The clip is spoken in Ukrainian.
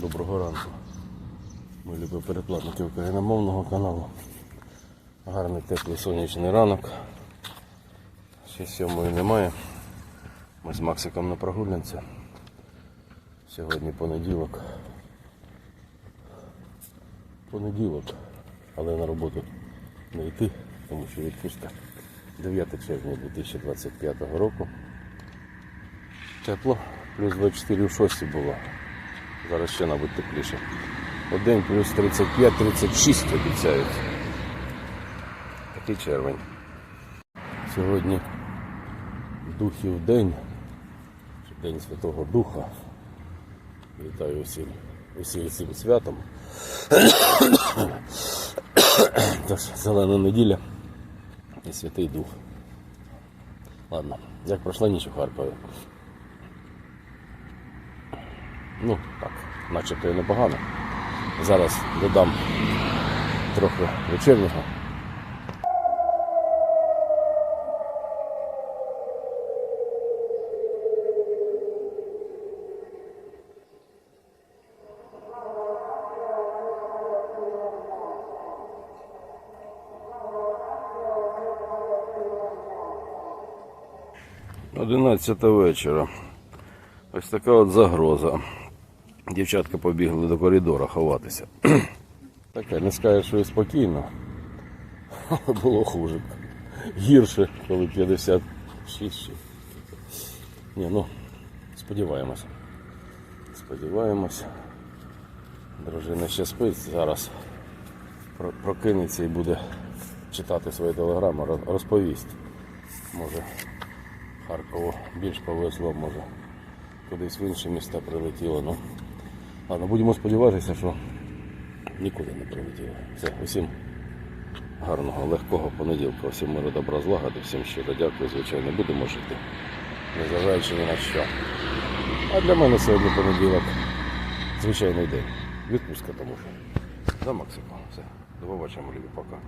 Доброго ранку. Ми любимо переплатники україномовного каналу. Гарний теплий сонячний ранок. Ще сьомої немає. Ми з Максиком на прогулянці. Сьогодні понеділок. Понеділок. Але на роботу не йти, тому що відпустка 9 червня 2025 року. Тепло, плюс 24 в 6 було. Зараз ще, мабуть, тепліше. День плюс 35-36 обіцяють. Такий червень. Сьогодні духів день. День Святого Духа. Вітаю усім, усім цим святом. Тож, зелена неділя і Святий Дух. Ладно, як пройшла ніч у Харкові? Ну, так, начебто і непогано. Зараз додам трохи вечірнього. Одинадцята вечора. Ось така от загроза. Дівчатка побігли до коридора ховатися. Таке, не скажеш, що і спокійно. Було хуже. Гірше, коли 56. ще. Ні, ну, сподіваємося. Сподіваємося. Дружина ще спить зараз. Прокинеться і буде читати свої телеграми, розповість. Може, Харкову більш повезло, може кудись в інші міста прилетіло. Ну, ладно, будемо сподіватися, що нікуди не прилетіло. Все, усім гарного, легкого понеділка, усім миру, добра, злагоди, всім щиро дякую, звичайно, будемо жити, незважаючи ні на що. А для мене сьогодні понеділок звичайний день. Відпустка тому що. За Максиком. Все. До побачення, любі, пока.